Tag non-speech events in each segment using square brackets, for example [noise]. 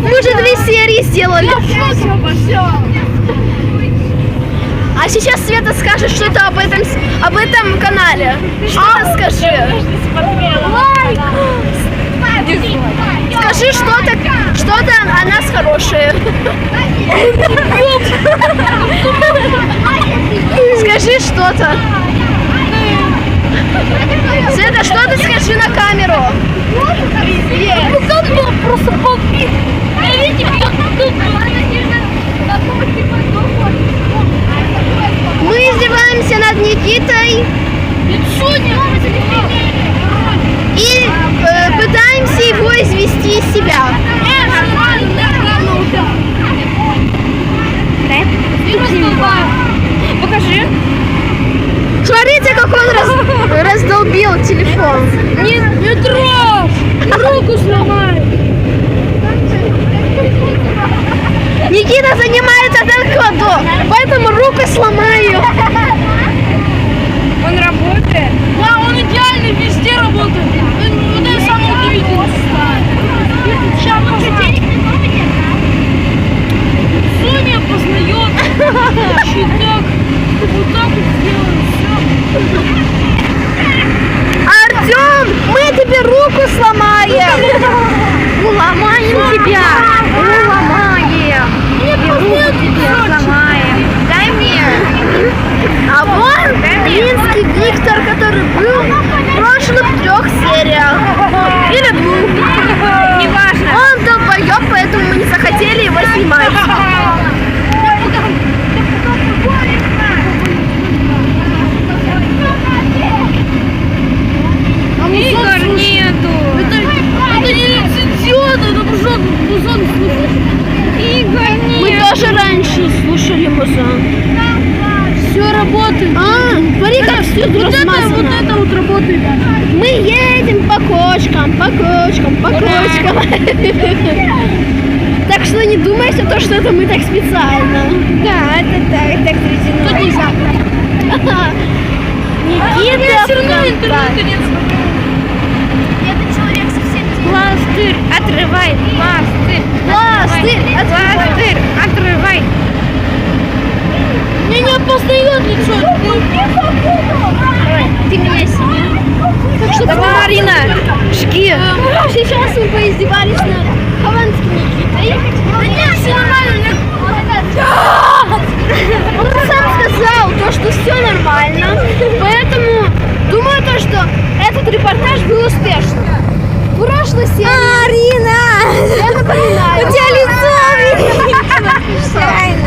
Мы уже две серии сделали. А сейчас Света скажет что-то об этом, об этом канале. Что-то скажи. Скажи что-то, что-то о нас хорошее. Скажи что-то. Света, что ты скажи на камеру? Попить? Мы издеваемся над Никитой и э, пытаемся Смотрите, как он раз- раздолбил телефон. Не, не! Руку сломай! Никита занимается тэквондо, поэтому руку сломаю. Он работает? Да, он идеально везде работает. Вот это самое удивительное. Сейчас Соня познает. Чуть так. Вот так вот сделаем. Все. Артем, мы тебе руку сломаем. Уломаем тебя. Уломаем. И руку тебе сломаем. Дай мне. А вон Минский диктор, который был в прошлых трех сериях. Или двух. Неважно. Он долбоеб, поэтому мы не захотели его снимать. Игр нету. Это, это не лицензион, это мужон, музон Игр Мы нет. тоже раньше музон. Все работает. А, смотри, как все Вот это, вот это вот работает. Мы едем по кочкам, по кочкам, по кочкам. Так что не думайте, то, что это мы так специально. Да, это так, так Тут нельзя. Никита все равно интернета нет. Пластырь, отрывай, пластырь. Пластырь, отрывай. Пластырь, отрывай. Мне не опознает лицо. Ты меня снимешь. Так что Марина, жги. Сейчас мы поиздевались над Хованским Никитой. Да нет, все нормально. Он сам сказал то, что все нормально. Поэтому думаю то, что этот репортаж был успешным. Прошлой серии Марина! я напоминаю. У тебя лицо [laughs]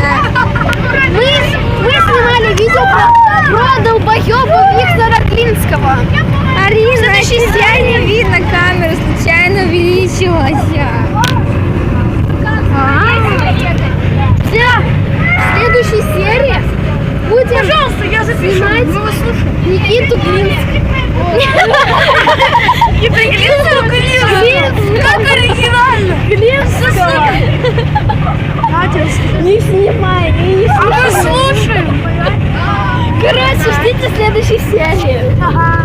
увеличилась. Все, в следующей серии будем Пожалуйста, я запишу. снимать. Никиту Клинского. Это Глинского Как оригинально. Клинского. Не снимай, не А мы снимай. слушаем. Короче, ждите следующей серии.